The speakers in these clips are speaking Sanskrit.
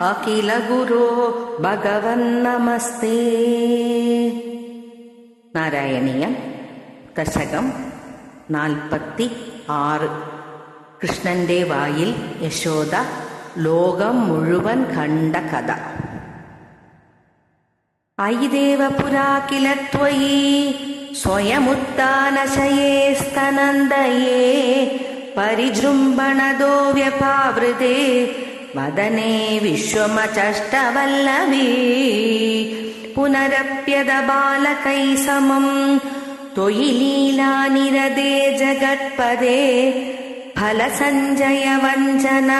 അഖില ഗുരോ ഭഗവൻ നമസ്തേ. നാരായണീയം ദശകം നാൽപ്പത്തി ആറ് കൃഷ്ണന്റെ വായിൽ യശോദ ലോകം മുഴുവൻ കണ്ട കഥ. അയിദേവപുരാ കില परिजृम्भणदो व्यपावृते वदने विश्वमचष्टवल्लवी पुनरप्यदबालकै समम् त्वयि लीलानिरदे जगत्पदे फलसञ्जय वञ्चन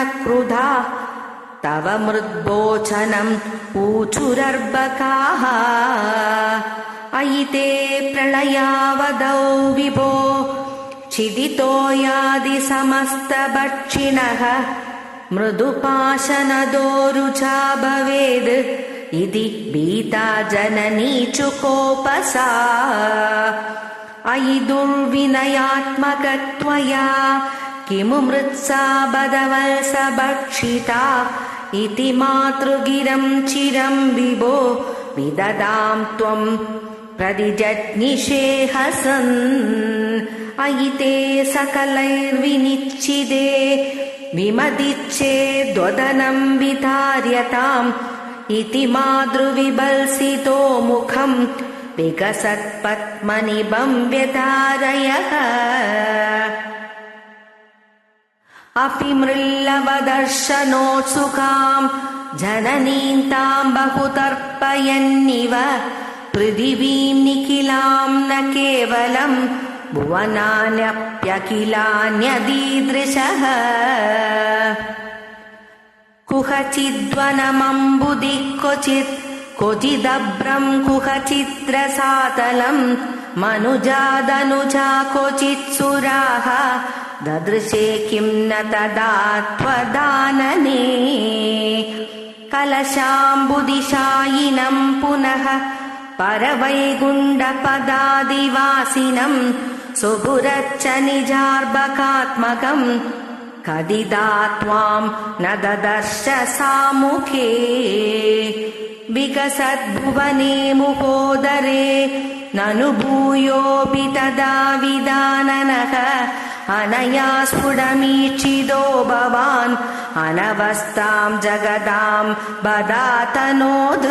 तव मृद्बोचनम् ऊचुरर्बकाः अयिते प्रलयावदौ विभो छिदितो यादि समस्तभक्षिणः मृदुपाशनदोरुचा भवेद् इति भीता जननी चुकोपसा। अयि दुर्विनयात्मकत्वया किमु मृत्सा बदवल्स भक्षिता इति मातृगिरम् चिरम् विभो विददाम् त्वम् प्रतिजज्ञिषेहसन् अयि ते सकलैर्विनिच्छिदे। विमदिच्छेद्वदनम् विधार्यताम्। इति मातृविभल्सितो मुखम्। विकसत्पद्मनिभम् व्यधारयः अपि मृल्लवदर्शनोत्सुकाम्। जननीम् ताम् बहुतर्पयन्निव। पृथिवीम् निखिलाम् न केवलम् भुवनान्यप्यखिलान्यदीदृशः। कुहचिद्वनमम्बुदि क्वचित् क्वचिदभ्रम् कुहचिद्रसातलम् मनुजादनुजा क्वचित् सुराः। ददृशे किम् न तदा त्वदानने कलशाम्बुदिशायिनम् पुनः परवैगुण्डपदादिवासिनम् सुपुरच्च निजार्बकात्मकम् कदिदा त्वाम् न ददर्श सामुखे। विकसद्भुवने मुहोदरे ननु भूयोऽपि तदा विदाननः। अनया स्फुटमीक्षितो भवान् अनवस्थाम् जगदाम् बदातनोद्।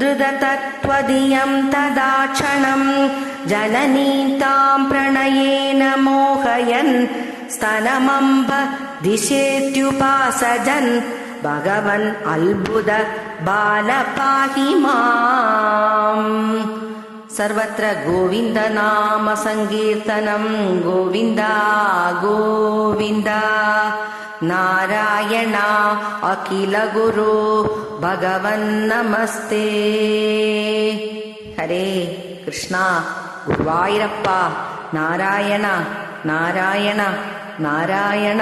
धृततत्त्वदियम् तदा क्षणम् जननीम् ताम् प्रणयेन मोहयन् स्तनमम्ब दिशेत्युपासजन्। भगवन् अल्बुद बालपाहि माम्। सर्वत्र गोविन्दनाम सङ्कीर्तनम् गोविन्द गोविन्द। नारायण अखिल गुरु भगवन्नमस्ते हरे कृष्णा गुरुवायुरप्पा नारायण नारायण नारायण